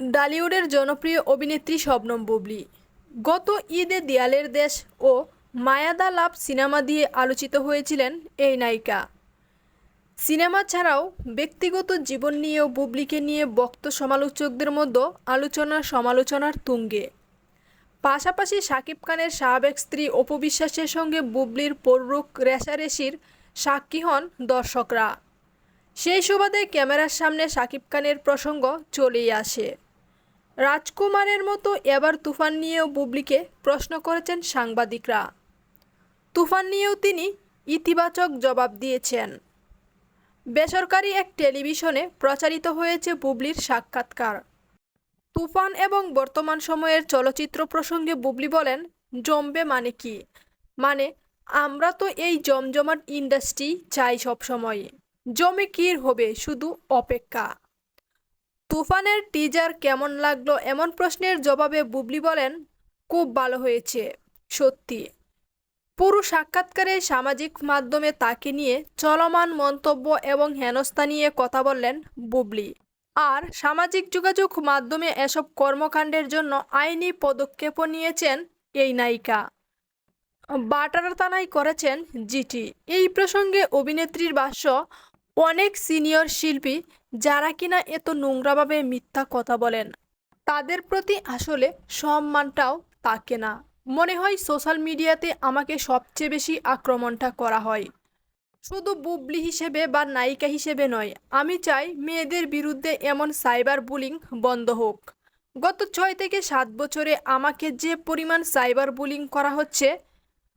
ডালিউডের জনপ্রিয় অভিনেত্রী শবনম বুবলি। গত ঈদে দেয়ালের দেশ ও মায়াদা লাভ সিনেমা দিয়ে আলোচিত হয়েছিলেন এই নায়িকা। সিনেমা ছাড়াও ব্যক্তিগত জীবন নিয়েও বুবলিকে নিয়ে বক্ত সমালোচকদের মধ্যে আলোচনা সমালোচনার তুঙ্গে। পাশাপাশি শাকিব খানের সাবেক স্ত্রী অপু বিশ্বাসের সঙ্গে বুবলির পররুক রেশারেশির সাক্ষী হন দর্শকরা। সেই সুবাদে ক্যামেরার সামনে শাকিব খানের প্রসঙ্গ চলেই আসে। রাজকুমারের মতো এবার তুফান নিয়েও বুবলিকে প্রশ্ন করেছেন সাংবাদিকরা। তুফান নিয়েও তিনি ইতিবাচক জবাব দিয়েছেন। বেসরকারি এক টেলিভিশনে প্রচারিত হয়েছে বুবলির সাক্ষাৎকার। তুফান এবং বর্তমান সময়ের চলচ্চিত্র প্রসঙ্গে বুবলি বলেন, জমবে মানে কি? মানে আমরা তো এই জমজমাট ইন্ডাস্ট্রি চাই সবসময়। জমে কির হবে? শুধু অপেক্ষা। তুফানের টিজার কেমন লাগল? এমন প্রশ্নের জবাবে বুবলি বলেন, খুব ভালো হয়েছে, সত্যি। পুরো সাক্ষাৎকারে সামাজিক মাধ্যমে তাকে নিয়ে চলমান মন্তব্য এবং হেনস্থা নিয়ে কথা বললেন বুবলি। আর সামাজিক যোগাযোগ মাধ্যমে এসব কর্মকাণ্ডের জন্য আইনি পদক্ষেপও নিয়েছেন এই নায়িকা। বাটারতানাই করেছেন জিটি। এই প্রসঙ্গে অভিনেত্রীর ভাষ্য অনেক সিনিয়র শিল্পী যারা কিনা এত নোংরাভাবে মিথ্যা কথা বলেন। তাদের প্রতি আসলে সম্মানটাও তাকে না। মনে হয় সোশ্যাল মিডিয়াতে আমাকে সবচেয়ে বেশি আক্রমণটা করা হয়। শুধু বুবলি হিসেবে বা নায়িকা হিসেবে নয়, আমি চাই মেয়েদের বিরুদ্ধে এমন সাইবার বুলিং বন্ধ হোক। গত ছয় থেকে সাত বছরে আমাকে যে পরিমাণ সাইবার বুলিং করা হচ্ছে,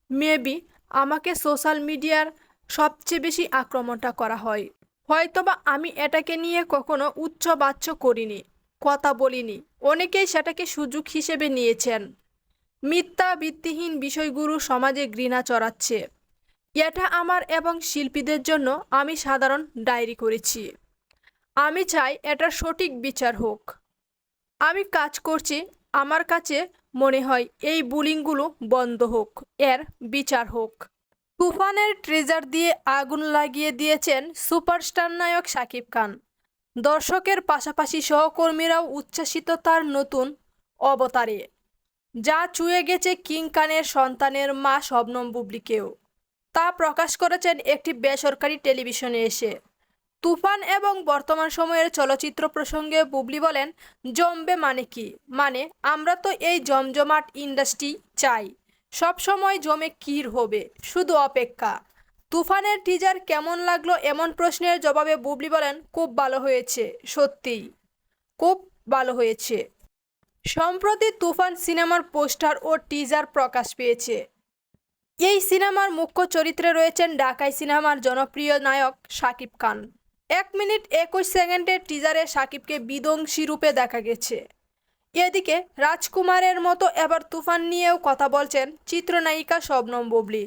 মেবি আমাকে সোশ্যাল মিডিয়ার সবচেয়ে বেশি আক্রমণটা করা হয়। হয়তোবা আমি এটাকে নিয়ে কখনো উচ্চ বাচ্চ করিনি, কথা বলিনি। অনেকেই সেটাকে সুযোগ হিসেবে নিয়েছেন। মিথ্যা ভিত্তিহীন বিষয়গুরু সমাজে ঘৃণা চড়াচ্ছে। এটা আমার এবং শিল্পীদের জন্য আমি সাধারণ ডায়েরি করেছি। আমি চাই এটার সঠিক বিচার হোক। আমি কাজ করছি, আমার কাছে মনে হয় এই বুলিংগুলো বন্ধ হোক, এর বিচার হোক। তুফানের ট্রেজার দিয়ে আগুন লাগিয়ে দিয়েছেন সুপারস্টার নায়ক শাকিব খান। দর্শকের পাশাপাশি সহকর্মীরাও উচ্ছ্বাসিত তার নতুন অবতারে, যা চুয়ে গেছে কিং খানের সন্তানের মা শবনম বুবলিকেও। তা প্রকাশ করেছেন একটি বেসরকারি টেলিভিশনে এসে। তুফান এবং বর্তমান সময়ের চলচ্চিত্র প্রসঙ্গে বুবলি বলেন, জমবে মানে কি? মানে আমরা তো এই জমজমাট ইন্ডাস্ট্রি চাই। সব সময় জমে কির হবে, শুধু অপেক্ষা। তুফানের টিজার কেমন লাগল এমন প্রশ্নের জবাবে বুবলি বলেন, খুব ভালো হয়েছে, সত্যিই। খুব ভালো হয়েছে। সম্প্রতি তুফান সিনেমার পোস্টার ও টিজার প্রকাশ পেয়েছে। এই সিনেমার মুখ্য চরিত্রে রয়েছেন ঢাকাই সিনেমার জনপ্রিয় নায়ক শাকিব খান। এক মিনিট একুশ সেকেন্ডের টিজারে শাকিবকে বিধ্বংসী রূপে দেখা গেছে। এদিকে রাজকুমারের মতো এবার তুফান নিয়েও কথা বলছেন চিত্রনায়িকা শবনম বুবলি।